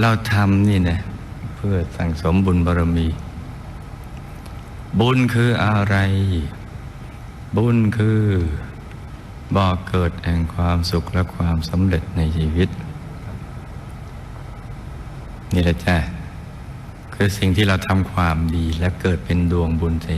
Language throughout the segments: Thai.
เราทำนี่นะเพื่อสั่งสมบุญบารมี บุญคืออะไร บุญคือบ่อเกิดแห่งความสุขและความสำเร็จในชีวิต นี่แหละจ้ะคือสิ่งที่เราทำความดีและเกิดเป็นดวงบุญใจ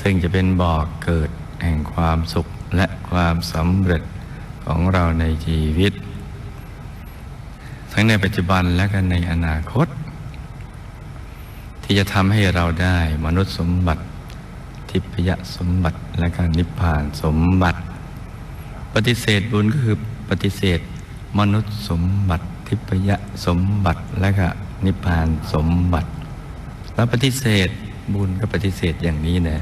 ซึ่งจะเป็นบ่อเกิดแห่งความสุขและความสำเร็จของเราในชีวิต ทั้งในปัจจุบันและกันในอนาคต ที่จะทำให้เราได้มนุษย์สมบัติ ทิพยสมบัติและการนิพพานสมบัติ ปฏิเสธบุญก็คือปฏิเสธ มนุษย์สมบัติ ทิพยสมบัติและก็นิพพานสมบัติ แล้วปฏิเสธบุญก็ปฏิเสธอย่างนี้นะ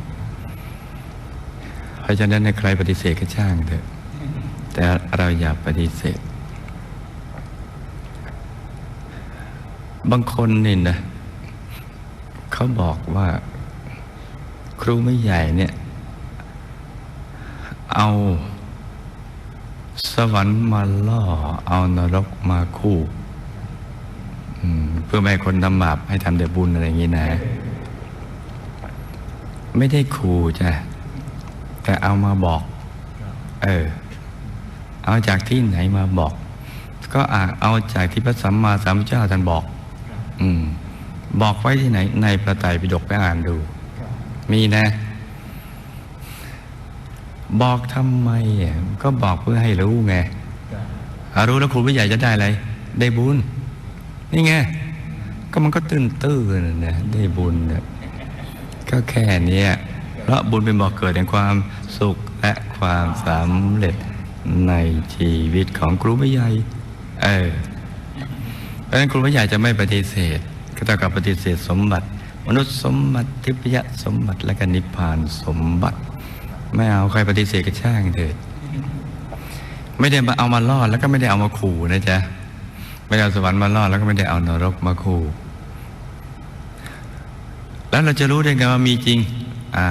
เพราะฉะนั้นในใครปฏิเสธก็ช่างเถอะ แต่เราอย่าปฏิเสธ บางคนนี่นะเขาบอกว่า ครูไม่ใหญ่เนี่ย เอาสวรรค์มาล่อ เอานรกมาคู่เพื่อไม่ให้คนทำบาปให้ทำแต่บุญอะไรอย่างนี้นะ ไม่ได้ขู่จ้ะแต่เอามาบอก เออ เอาจากที่ไหนมาบอก ก็อาจเอาจากที่พระสัมมาสัมพุทธเจ้าท่านบอก อืม บอกไว้ที่ไหน ในพระไตรปิฎกไปอ่านดู มีนะ บอกทำไมอะก็บอกเพื่อให้รู้ไงอะรู้แล้วครูผู้ใหญ่จะได้อะไร ได้บุญ นี่ไง ก็มันก็ตื้นตื้นๆนะ ได้บุญนะก็แค่เนี้ยเพราะบุญเป็นบอกเกิดแห่งความสุขและความสำเร็จในชีวิตของครูผู้ใหญ่ เออ เพราะฉะนั้นครูผู้ใหญ่จะไม่ปฏิเสธ ก็เท่ากับปฏิเสธสมบัติ มนุษย์สมบัติทิพยสมบัติและก็นิพพานสมบัติ ไม่เอาใครปฏิเสธก็ช่างเถิดไม่ได้มาเอามาล่อแล้วก็ไม่ได้เอามาขู่นะจ๊ะไม่ได้เอาสวรรค์มาล่อแล้วก็ไม่ได้เอานรกมาขู่แล้วเราจะรู้ได้ไงว่ามีจริง อ่า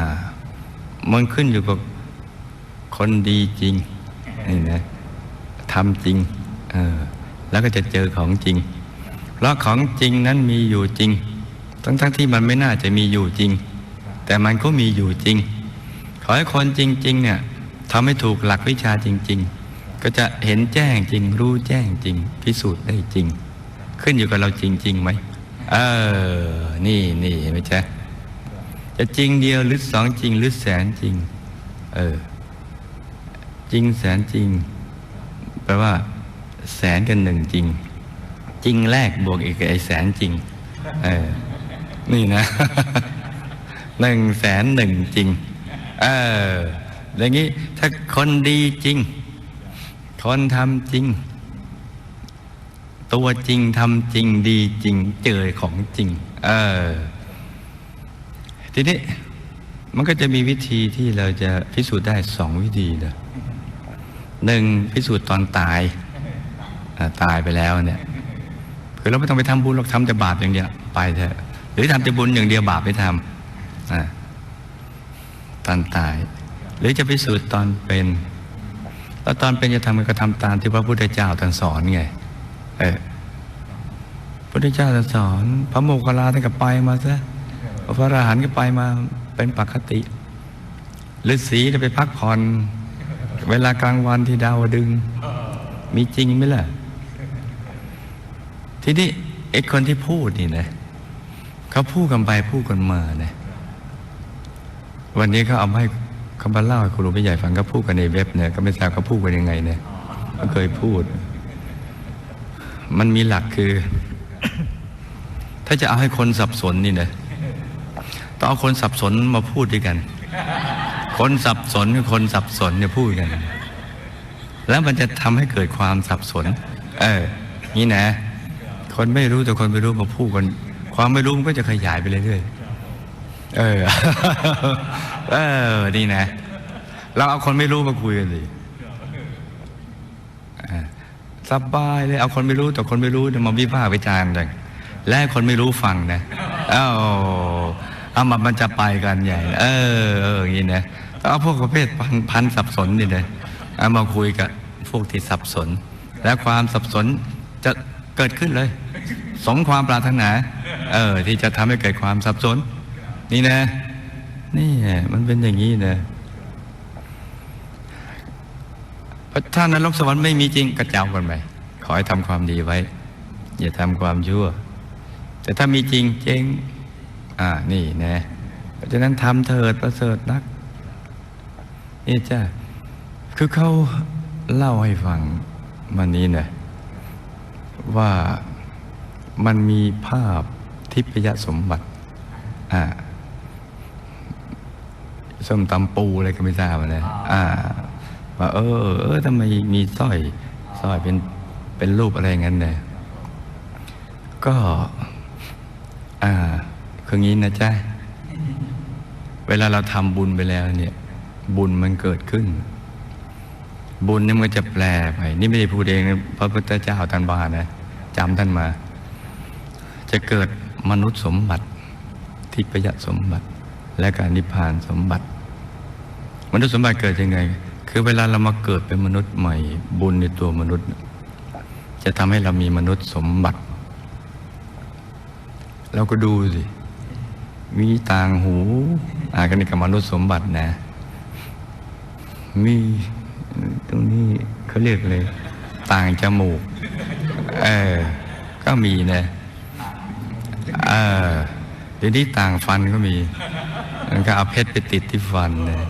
มันขึ้นอยู่กับคนดีจริงนี่นะทำจริง เออ แล้วก็จะเจอของจริง เพราะของจริงนั้นมีอยู่จริง ทั้งๆที่มันไม่น่าจะมีอยู่จริง แต่มันก็มีอยู่จริง ขอให้คนจริง ๆ เนี่ยทำให้ถูกหลักวิชาจริง ๆ ก็จะเห็นแจ้งจริง รู้แจ้งจริง พิสูจน์ได้จริง ขึ้นอยู่กับเราจริงๆไหมเออ นี่นี่ไหมจ๊ะจะจริงเดียวหรือสองจริงหรือแสนจริง เออ จริงแสนจริง แปลว่า แสนกันหนึ่งจริง จริงแรกบวกอีกไอ้แสนจริง เออ นี่นะหนึ่งแสนหนึ่งจริง เอออย่างนี้ถ้าคนดีจริง คนทำจริง ตัวจริงทำจริงดีจริง เจอของจริง เออ ทีนี้มันก็จะมีวิธีที่เราจะพิสูจน์ได้สองวิธีนะหนึ่งพิสูจน์ตอนตายตายไปแล้วเนี่ย คือเราไม่ต้องไปทำบุญเราทำแต่บาปอย่างเดียวไปเถอะหรือทำแต่บุญอย่างเดียวบาปไม่ทำอ่าตอนตาย หรือจะพิสูจน์ตอนเป็นแล้วตอนเป็นจะทำก็ทำตามที่พระพุทธเจ้าท่านสอนไง เออพระพุทธเจ้าท่านสอน พระโมคคัลลาท่านก็ไปมาซะพระอรหันต์ก็ไปมาเป็นปกติฤาษีจะไปพักผ่อน เวลากลางวันที่ดาวดึง มีจริงไหมล่ะ ทีนี้ไอ้คนที่พูดนี่นะเขาพูดกันไปพูดกันมานะวันนี้เขาเอามาให้เขามาเล่าให้ครูผู้ใหญ่ฟังเขาพูดกันในเว็บเนี่ยก็ไม่ทราบเขาพูดกันยังไงเนี่ยเขาเคยพูด มันมีหลักคือ ถ้าจะเอาให้คนสับสนนี่นะต้องเอาคนสับสนมาพูดด้วยกัน คนสับสนกับคนสับสนเนี่ยพูดกัน แล้วมันจะทำให้เกิดความสับสน เออ นี่นะ คนไม่รู้แต่คนไม่รู้มาพูดกัน ความไม่รู้มันก็จะขยายไปเรื่อยๆเออ เออ นี่นะ เราเอาคนไม่รู้มาคุยกันสิสบายเลย เอาคนไม่รู้แต่คนไม่รู้เนี่ยมาวิพากษ์วิจารณ์กันและให้คนไม่รู้ฟังนะเอ้าเอามามันจะไปกันใหญ่ เออเอออย่างนี้นะเอาพวกประเภทพันพันสับสนนี่นะเอามาคุยกับพวกที่สับสน และความสับสนจะเกิดขึ้นเลย สมความปรารถนา เออ ที่จะทำให้เกิดความสับสน นี่นะ นี่มันเป็นอย่างนี้นะเพราะถ้านรกสวรรค์ไม่มีจริงก็เจ้ากันไปขอให้ทำความดีไว้ อย่าทำความชั่ว แต่ถ้ามีจริงเจ๊งอ่า นี่นะเพราะฉะนั้นทำเถิดประเสริฐนักนี่จ้าคือเขาเล่าให้ฟังวันนี้นะว่า มันมีภาพทิพยสมบัติอ่าส้มตำปูอะไรก็ไม่ทราบนะอ่าว่าเออ เออทำไมมีสร้อยสร้อยเป็นเป็นรูปอะไรอย่างนั้นเนี่ยก็ อ่า คืองี้นะจ๊ะ เวลาเราทำบุญไปแล้วเนี่ย บุญมันเกิดขึ้น บุญเนี่ยมันจะแปลไป นี่ไม่ได้พูดเองนะพระพุทธเจ้าท่านบานะจำท่านมา จะเกิดมนุษย์สมบัติ ทิพยสมบัติ และการนิพพานสมบัติ มนุษย์สมบัติเกิดยังไง คือเวลาเรามาเกิดเป็นมนุษย์ใหม่ บุญในตัวมนุษย์ จะทำให้เรามีมนุษย์สมบัติ เราก็ดูสิ มีต่างหูอ่ากันนี่กับมนุษย์สมบัตินะ มีตรงนี้เขาเรียกเลย ต่างจมูก เออ ก็มีนะ เออเดี๋ยวนี้ต่างฟันก็มีมันก็เอาเพชรไปติดที่ฟันนะ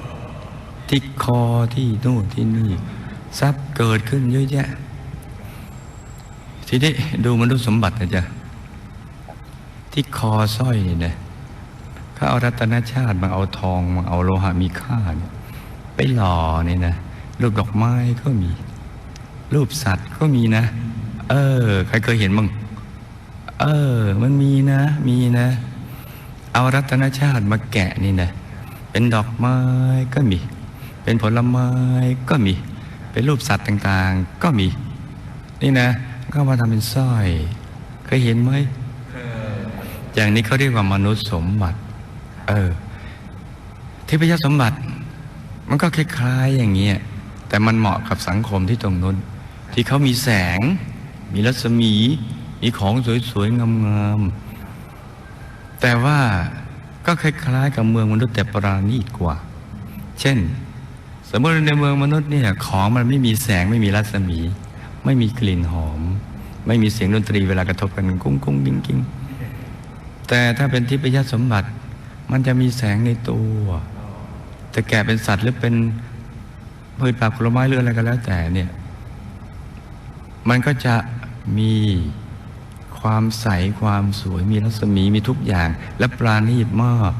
ที่คอที่นู่นที่นี่ทรัพย์เกิดขึ้นเยอะแยะ ทีนี้ดูมนุษย์สมบัตินะจ๊ะที่คอสร้อยนี่นะเขาเอารัตนชาติมาเอาทองมาเอาโลหะมีค่าเนี่ยไปหล่อนี่นะรูปดอกไม้ก็มี รูปสัตว์ก็มีนะ เออ ใครเคยเห็นมั้ง เออ มันมีนะ มีนะ เอารัตนชาติมาแกะนี่นะเป็นดอกไม้ก็มี เป็นผลไม้ก็มี เป็นรูปสัตว์ต่างๆ ก็มี นี่นะ ก็มาทำเป็นสร้อย เคยเห็นไหมอย่างนี้เขาเรียกว่ามนุษย์สมบัติ เออทิพยสมบัติ มันก็คล้ายๆอย่างเงี้ยแต่มันเหมาะกับสังคมที่ตรงนู้นที่เขามีแสง มีรัศมี มีของสวยๆงามๆแต่ว่าก็คล้ายๆกับเมืองมนุษย์แต่ปราณีตกว่า เช่น สมมติในเมืองมนุษย์เนี่ยของมันไม่มีแสงไม่มีรัศมี ไม่มีกลิ่นหอม ไม่มีเสียงดนตรีเวลากระทบกันกุ้งกุ้งกิ้งกิ้งแต่ถ้าเป็นทิพยสมบัติ มันจะมีแสงในตัวจะแก่เป็นสัตว์หรือเป็นพืชผักผลไม้หรืออะไรก็แล้วแต่เนี่ย มันก็จะมี ความใสความสวยมีรัศมีมีทุกอย่าง และปราณีตมาก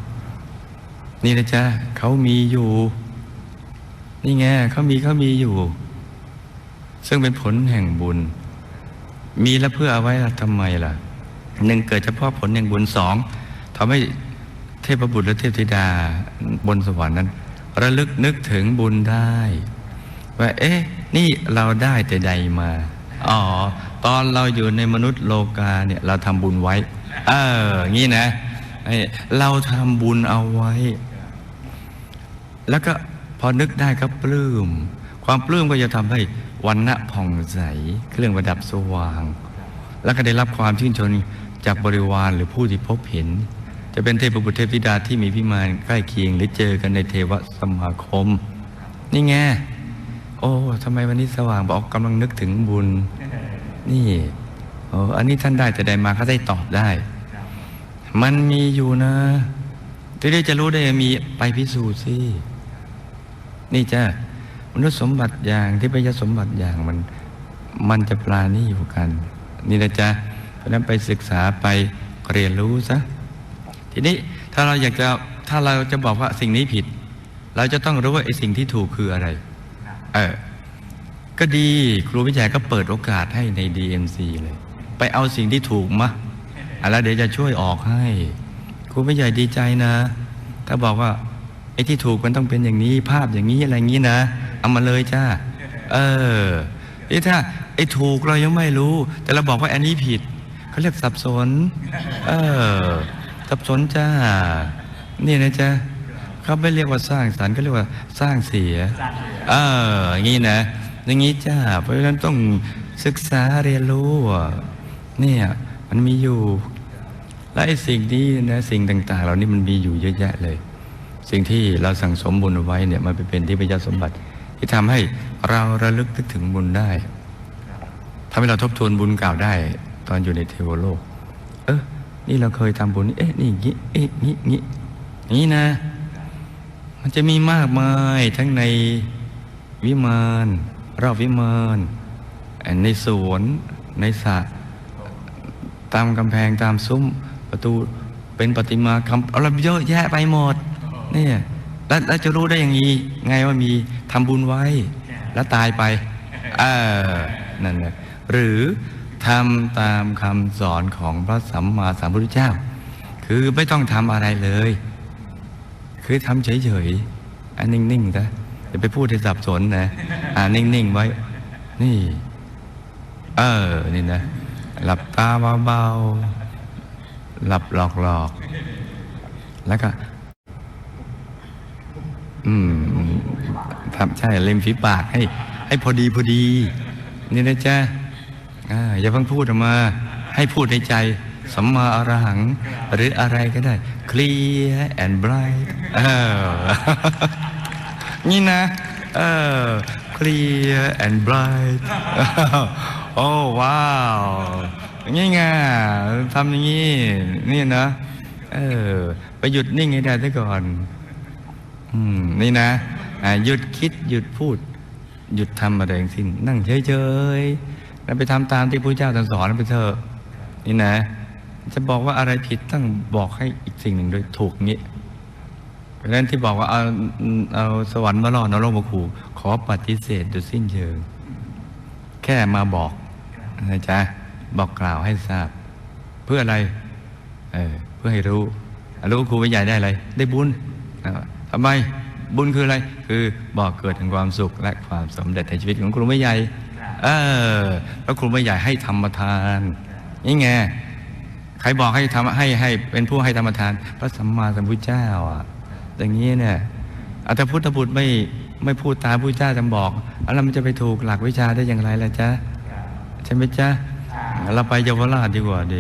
นี่นะจ๊ะเขามีอยู่ นี่ไงเขามีเขามีอยู่ ซึ่งเป็นผลแห่งบุญ มีแล้วเพื่อเอาไว้ทำไมล่ะหนึ่งเกิดเฉพาะผลแห่งบุญสองทำให้เทพบุตรและเทพธิดาบนสวรรค์นั้น ระลึกนึกถึงบุญได้ ว่า เอ๊ะ นี่เราได้แต่ใดมา อ๋อ ตอนเราอยู่ในมนุษย์โลกาเนี่ยเราทำบุญไว้ เออ งี้นะเอ้เราทำบุญเอาไว้ แล้วก็พอนึกได้ก็ปลื้ม ความปลื้มก็จะทำให้วันณะผ่องใส เครื่องประดับสว่าง แล้วก็ได้รับความชื่นชมจากบริวารหรือผู้ที่พบเห็น จะเป็นเทพบุตรเทพธิดาที่มีพิมานใกล้เคียง หรือเจอกันในเทวสมาคม นี่ไง โอ้ทำไมวันนี้สว่างบอกกำลังนึกถึงบุญ นี่โอ้อันนี้ท่านได้แต่ใดมาเขาได้ตอบได้ มันมีอยู่นะที่ได้จะรู้ได้มีไปพิสูจน์สิ นี่จ้ามนุษย์สมบัติอย่างที่พยสมบัติอย่างมัน มันจะปลานี่อยู่กัน นี่นะจ๊ะเพราะฉะนั้นไปศึกษาไปเรียนรู้ซะทีนี้ถ้าเราอยากจะถ้าเราจะบอกว่าสิ่งนี้ผิด เราจะต้องรู้ว่าไอ้สิ่งที่ถูกคืออะไร เออ ก็ดีครูวิจัยก็เปิดโอกาสให้ใน DMC เลย ไปเอาสิ่งที่ถูกมาอะแล้วเดี๋ยวจะช่วยออกให้ ครูวิจัยดีใจนะ ถ้าบอกว่าไอ้ที่ถูกมันต้องเป็นอย่างนี้ภาพอย่างนี้อะไรอย่างนี้นะ เอามาเลยจ้า เออนี่ถ้าไอ้ถูกเรายังไม่รู้ แต่เราบอกว่าอันนี้ผิดเขาเรียกสับสน เออ สับสนจ้า นี่นะจ๊ะเขาไม่เรียกว่าสร้างสรรค์เขาเรียกว่าสร้างเสีย เอออย่างนี้นะ อย่างนี้จ้า เพราะฉะนั้นต้องศึกษาเรียนรู้เนี่ยมันมีอยู่ และไอ้สิ่งนี้นะสิ่งต่าง ๆ เหล่านี้มันมีอยู่เยอะแยะเลย สิ่งที่เราสั่งสมบุญเอาไว้เนี่ยมันไปเป็นที่พยาสมบัติ ที่ทำให้เราระลึกนึกถึงบุญได้ทำให้เราทบทวนบุญเก่าได้ ตอนอยู่ในเทวโลก เออนี่เราเคยทำบุญนี่เอ๊ะนี่อย่างงี้เอ๊ะงี้งี้นี่นะ มันจะมีมากมายทั้งในวิมาน รอบวิมานในสวนในสระตามกำแพงตามซุ้มประตูเป็นประติมากรรมอะไรเยอะแยะไปหมดเนี่ยแล้วแล้วจะรู้ได้อย่างนี้ไงว่ามีทำบุญไว้ แล้วตายไปเออนั่นแหละหรือทำตามคำสอนของพระสัมมาสัมพุทธเจ้า คือไม่ต้องทำอะไรเลย คือทำเฉยๆอันนิ่งๆนะ อย่าไปพูดให้สับสนนะ อ่านิ่ง ๆ ไว้ นี่ เออ นี่นะ หลับตาเบาๆหลับหลอกๆแล้วก็ อืมทำใช่เล็มฝีปากให้ ให้พอดีพอดี นี่นะจ๊ะอ่าอย่าเพิ่งพูดออกมา ให้พูดในใจสัมมาอรหัง หรืออะไรก็ได้ clear and bright เออ นี่นะ เออ clear and bright โอ้ว้าวนี่ไงทำอย่างนี้นี่นะเออไปหยุดนิ่งให้ได้ซะก่อนอืมนี่นะหยุดคิดหยุดพูด หยุดทำอะไรทั้งสิ้น นั่งเฉยๆแล้วไปทำตามที่พระเจ้าท่านสอนไปเถอะนี่นะ จะบอกว่าอะไรผิดต้องบอกให้อีกสิ่งหนึ่งโดยถูกงี้ ราะฉะนั้นที่บอกว่าเอาเอาสวรรค์มาล่อนรกมาขู่ขอปฏิเสธโดยสิ้นเชิง แค่มาบอกนะจ๊ะบอกกล่าวให้ทราบ เพื่ออะไรเออเพื่อให้รู้ รู้ครูวิใหญ่ได้อะไร ได้บุญอ่าทำไมบุญคืออะไร คือบอกเกิดถึงความสุขและความสำเร็จในชีวิตของครูไม่ใหญ่ เออแล้วครูไม่ใหญ่ให้ธรรมทานนี่ไงใครบอกให้ทำให้ให้เป็นผู้ให้ธรรมทาน พระสัมมาสัมพุทธเจ้าอะ อย่างนี้เนี่ยอาถ้าพุทธบุตรไม่ไม่พูดตามพุทธเจ้าจะบอกแล้วมันจะไปถูกหลักวิชาได้อย่างไรล่ะจ๊ะใช่ไหมจ๊ะเราไปเยาวราชดีกว่าเดี